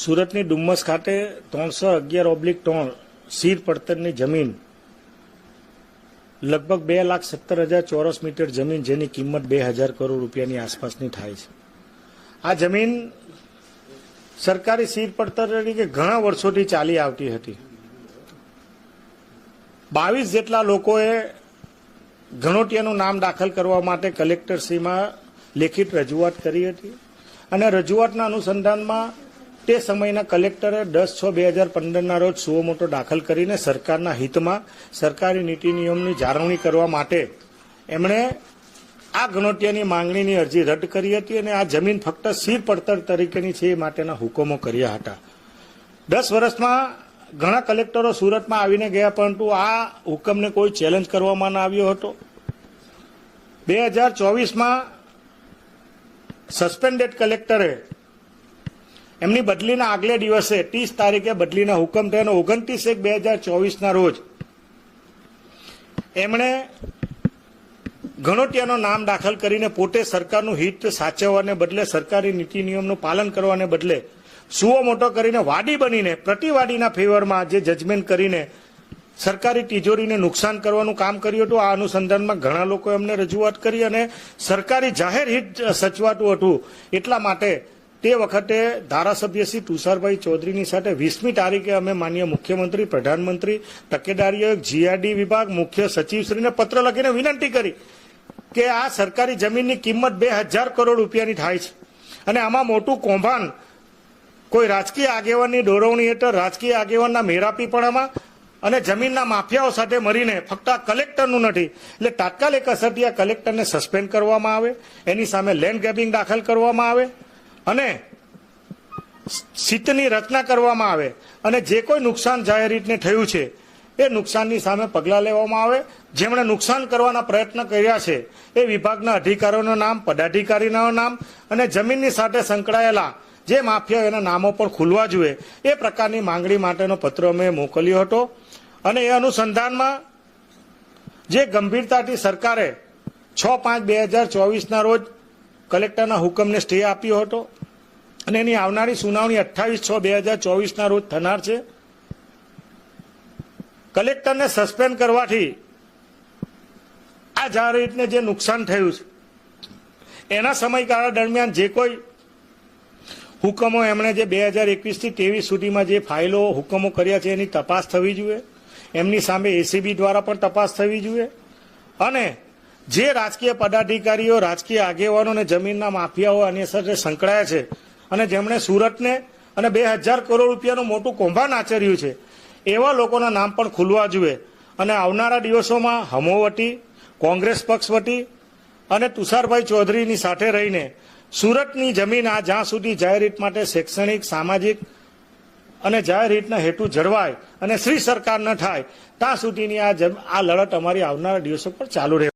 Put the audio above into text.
સુરતની ડુમ્મસ ખાતે ત્રણસો અગિયાર ઓબ્લિક ત્રણ સીર પડતરની જમીન, લગભગ બે લાખ સત્તર હજાર ચોરસ મીટર જમીન જેની કિંમત બે હજાર કરોડ રૂપિયાની આસપાસની થાય છે. આ જમીન સરકારી સીર પડતર તરીકે ઘણા વર્ષોથી ચાલી આવતી હતી. બાવીસ જેટલા લોકોએ ઘણોટિયાનું નામ દાખલ કરવા માટે કલેક્ટરશ્રીમાં લેખિત રજૂઆત કરી હતી અને રજૂઆતના અનુસંધાનમાં તે સમયના કલેક્ટરે દસ છ બે હજાર પંદરના રોજ સુઓ મોટો દાખલ કરીને સરકારના હિતમાં સરકારી નીતિ નિયમની જાળવણી કરવા માટે એમણે આ ગણોટિયાની માંગણીની અરજી રદ કરી હતી અને આ જમીન ફક્ત સીર પડતર તરીકેની છે એ માટેના હુકમો કર્યા હતા. દસ વર્ષમાં ઘણા કલેક્ટરો સુરતમાં આવીને ગયા, પરંતુ આ હુકમને કોઈ ચેલેન્જ કરવામાં ના આવ્યો હતો. બે હજાર ચોવીસમાં સસ્પેન્ડેડ કલેક્ટરે એમની બદલીના આગલે દિવસે ત્રીસ તારીખે બદલીના હુકમ થયો ઓગણત્રીસ એક બે હજાર ચોવીસના રોજ એમણે ઘણોટિયાનું નામ દાખલ કરીને પોતે સરકારનું હિત સાચવવાને બદલે સરકારી નીતિ નિયમનું પાલન કરવાને બદલે સુઓ મોટો કરીને વાડી બનીને, પ્રતિવાદીના ફેવરમાં જે જજમેન્ટ કરીને સરકારી તિજોરીને નુકસાન કરવાનું કામ કર્યું હતું. આ અનુસંધાનમાં ઘણા લોકો એમને રજૂઆત કરી અને સરકારી જાહેર હિત સચવાતું હતું. એટલા માટે તે વખતે ધારાસભ્ય શ્રી તુષારભાઈ ચૌધરીની સાથે વીસમી તારીખે અમે માન્ય મુખ્યમંત્રી, પ્રધાનમંત્રી તકેદારી જીઆરડી વિભાગ, મુખ્ય સચિવશ્રીને પત્ર લખીને વિનંતી કરી કે આ સરકારી જમીનની કિંમત બે હજાર કરોડ રૂપિયાની થાય છે. અને આમાં મોટું કૌભાંડ કોઈ રાજકીય આગેવાનની દોરવણી હેઠળ, રાજકીય આગેવાનના મેરાપીપણામાં અને જમીનના માફિયાઓ સાથે મળીને ફક્ત આ કલેક્ટરનું નથી, એટલે તાત્કાલિક અસરથી આ કલેક્ટરને સસ્પેન્ડ કરવામાં આવે. એની સામે લેન્ડ ગ્રેબિંગ દાખલ કરવામાં આવે. અને સિતની રચના કરવામાં આવે અને જે કોઈ નુકસાન જાહેર રીતને થયું છે, એ નુકસાનની સામે પગલાં લેવામાં આવે. જેમણે નુકસાન કરવાના પ્રયત્ન કર્યા છે, એ વિભાગના અધિકારીઓનું નામ, પદાધિકારીના નામ અને જમીનની સાથે સંકળાયેલા જે માફિયા એના નામો પણ ખુલવા જોઈએ, એ પ્રકારની માંગણી માટેનો પત્ર અમે મોકલ્યો હતો. અને એ અનુસંધાનમાં જે ગંભીરતાથી સરકારે છ પાંચ બે હજાર ચોવીસના રોજ કલેક્ટરના હુકમને સ્ટે આપ્યો હતો. અને એની આવનારી સુનાવણી અઠ્ઠાવીસ છ બે હજાર ચોવીસના રોજ થનાર છે. કલેક્ટરને સસ્પેન્ડ કરવાથી આ જાહેરને જે નુકસાન થયું છે, એના સમયગાળા દરમિયાન જે કોઈ હુકમો એમણે જે બે હજાર એકવીસથી ત્રેવીસ સુધીમાં જે ફાઇલો હુકમો કર્યા છે એની તપાસ થવી જોઈએ. એમની સામે એસીબી દ્વારા પણ તપાસ થવી જોઈએ. અને જે રાજકીય પદાધિકારીઓ, રાજકીય આગેવાનો અને જમીનના માફિયાઓ આની સાથે સંકળાયા છે અને જેમણે સુરતને અને બે હજાર કરોડ રૂપિયાનું મોટું કૌભાંડ આચર્યું છે, એવા લોકોના નામ પણ ખુલવા જોઈએ. અને આવનારા દિવસોમાં હમોવટી કોંગ્રેસ પક્ષ વટી અને તુષારભાઈ ચૌધરીની સાથે રહીને સુરતની જમીન આ જ્યાં સુધી જાહેર હિત માટે શૈક્ષણિક, સામાજિક અને જાહેર હિતના હેતુ જળવાય અને શ્રી સરકાર ન થાય, ત્યાં સુધીની આ આ લડત અમારી આવનારા દિવસો પર ચાલુ રહે